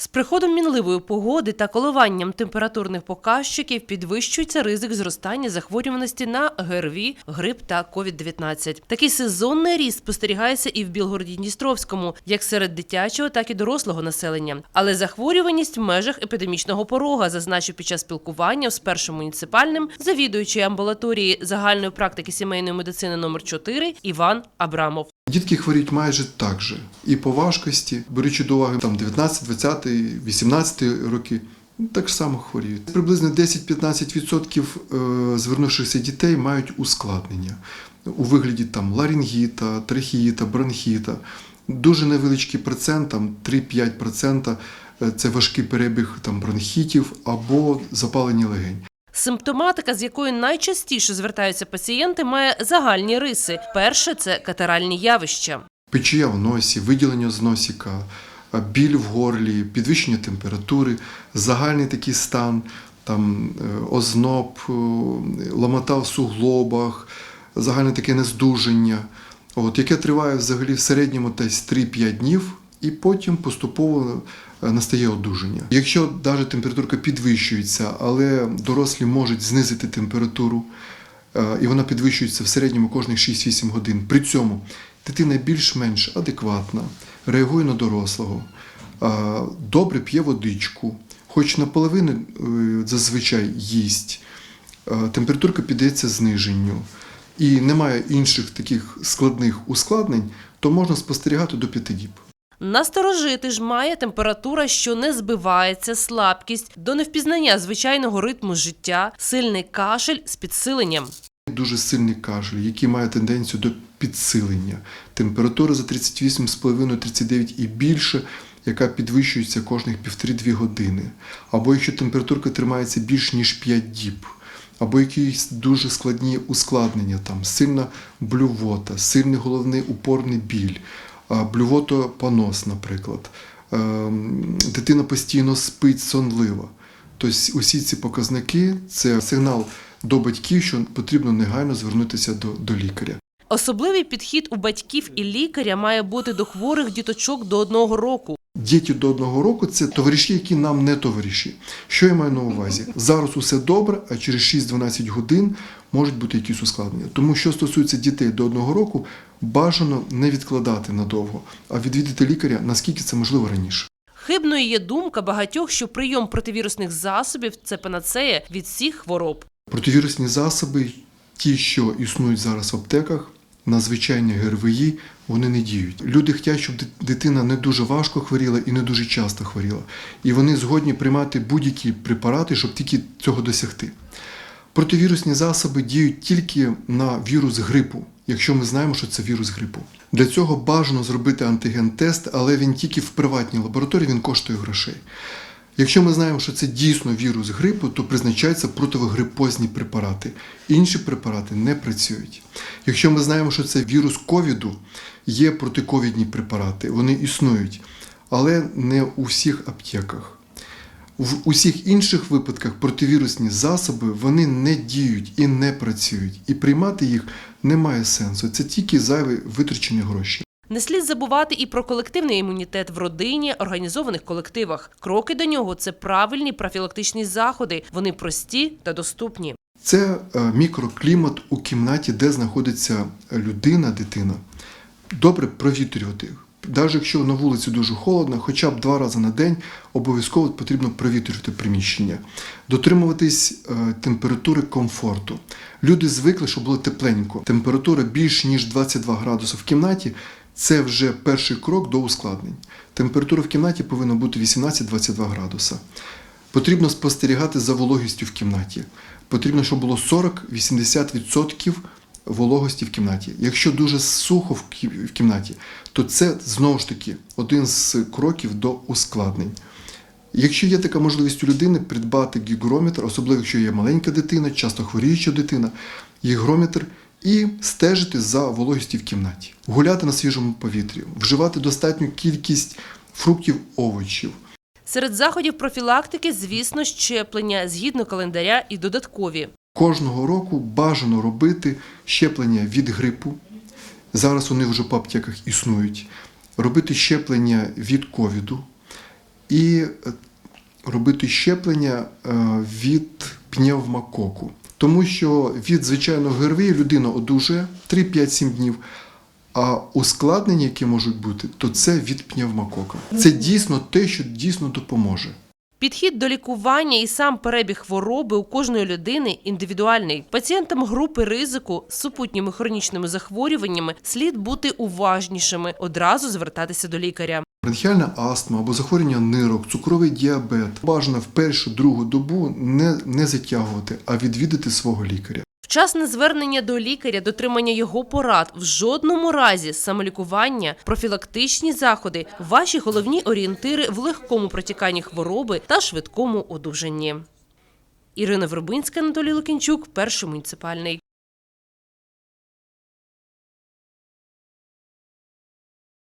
З приходом мінливої погоди та коливанням температурних показчиків підвищується ризик зростання захворюваності на ГРВІ, грип та COVID-19. Такий сезонний ріст спостерігається і в Білгороді-Дністровському, як серед дитячого, так і дорослого населення. Але захворюваність в межах епідемічного порога зазначив під час спілкування з першим муніципальним завідуючий амбулаторії загальної практики сімейної медицини номер 4 Іван Абрамов. Дітки хворіють майже так же. І по важкості, беручи до уваги там 19, 20, 18 роки, так само хворіють. Приблизно 10-15% е, звернувшихся дітей мають ускладнення у вигляді там ларінгіта, трахеїта, бронхіта. Дуже невеличкий процент, там 3-5% – це важкий перебіг там бронхітів або запалення легень. Симптоматика, з якою найчастіше звертаються пацієнти, має загальні риси. Перше це катаральні явища. печія в носі, виділення з носика, біль в горлі, підвищення температури, загальний такий стан, там е, озноб, е, ломота в суглобах, загальне таке нездужання, от, яке триває взагалі в середньому десь 3-5 днів, і потім поступово е, настає одужання. Якщо навіть температурка підвищується, але дорослі можуть знизити температуру, Е, і вона підвищується в середньому кожних 6-8 годин. При цьому дитина більш-менш адекватна, реагує на дорослого, е, добре п'є водичку, хоч наполовину зазвичай їсть, температурка піддається зниженню і немає інших таких складних ускладнень, то можна спостерігати до 5 діб. Насторожити ж має температура, що не збивається, слабкість, до невпізнання звичайного ритму життя, сильний кашель з підсиленням. Дуже сильний кашель, який має тенденцію до підсилення. Температура за 38,5-39 і більше, яка підвищується кожних 1,5-2 години. Або якщо температурка тримається більш ніж 5 діб, або якісь дуже складні ускладнення, там сильна блювота, сильний головний упорний біль, блювотопонос, наприклад. Ем, Дитина постійно спить сонлива. Тобто усі ці показники це сигнал до батьків, що потрібно негайно звернутися до, до лікаря. Особливий підхід у батьків і лікаря має бути до хворих діточок до одного року. Діти до одного року це товариші, які нам не товариші. Що я маю на увазі? Зараз усе добре, а через 6-12 годин можуть бути якісь ускладнення. Тому що стосується дітей до одного року, бажано не відкладати надовго, а відвідати лікаря наскільки це можливо раніше. Хибною є думка багатьох, що прийом противірусних засобів це панацея від всіх хвороб. Противірусні засоби, ті, що існують зараз в аптеках, на звичайні ГРВІ, вони не діють. Люди хочуть, щоб дитина не дуже важко хворіла і не дуже часто хворіла. І вони згодні приймати будь-які препарати, щоб тільки цього досягти. Противірусні засоби діють тільки на вірус грипу, якщо ми знаємо, що це вірус грипу. Для цього бажано зробити антиген-тест, але він тільки в приватній лабораторії він коштує грошей. Якщо ми знаємо, що це дійсно вірус грипу, то призначаються противогрипозні препарати. Інші препарати не працюють. Якщо ми знаємо, що це вірус ковіду, є протиковідні препарати, вони існують, але не у всіх аптеках. В усіх інших випадках противірусні засоби вони не діють і не працюють, і приймати їх немає сенсу. Це тільки зайві витрачені гроші. Не слід забувати і про колективний імунітет в родині, організованих колективах. Кроки до нього це правильні профілактичні заходи. Вони прості та доступні. Це е, мікроклімат у кімнаті, де знаходиться людина, дитина. Добре провітрювати. Навіть якщо на вулиці дуже холодно, хоча б два рази на день обов'язково потрібно провітрювати приміщення, дотримуватись е, температури комфорту. Люди звикли, щоб було тепленько. Температура більш ніж 22 градуси в кімнаті це вже перший крок до ускладнень. Температура в кімнаті повинна бути 18-22 градуса. Потрібно спостерігати за вологістю в кімнаті. Потрібно, щоб було 40-80% вологості в кімнаті. Якщо дуже сухо в кімнаті, то це знову ж таки один з кроків до ускладнень. Якщо є така можливість у людини придбати гігрометр, особливо якщо є маленька дитина, часто хворіюча дитина, гігрометр і стежити за вологістю в кімнаті, гуляти на свіжому повітрі, вживати достатню кількість фруктів, овочів. Серед заходів профілактики, звісно, щеплення згідно календаря і додаткові. Кожного року бажано робити щеплення від грипу. Зараз вони вже по аптеках існують. Робити щеплення від ковіду, і е, робити щеплення е, від пневмококу. Тому що від звичайного ГРВІ людина одужує 3-5-7 днів. А ускладнення, які можуть бути, то це від пневмокока. Це дійсно те, що дійсно допоможе. Підхід до лікування і сам перебіг хвороби у кожної людини індивідуальний. Пацієнтам групи ризику з супутніми хронічними захворюваннями слід бути уважнішими, одразу звертатися до лікаря. Бронхіальна астма або захворювання нирок, цукровий діабет бажано в першу другу добу не, не затягувати, а відвідати свого лікаря. Вчасне звернення до лікаря, дотримання його порад, в жодному разі самолікування, профілактичні заходи ваші головні орієнтири в легкому протіканні хвороби та швидкому одужанні. Ірина Вербинська, Анатолій Лукінчук, перший муніципальний.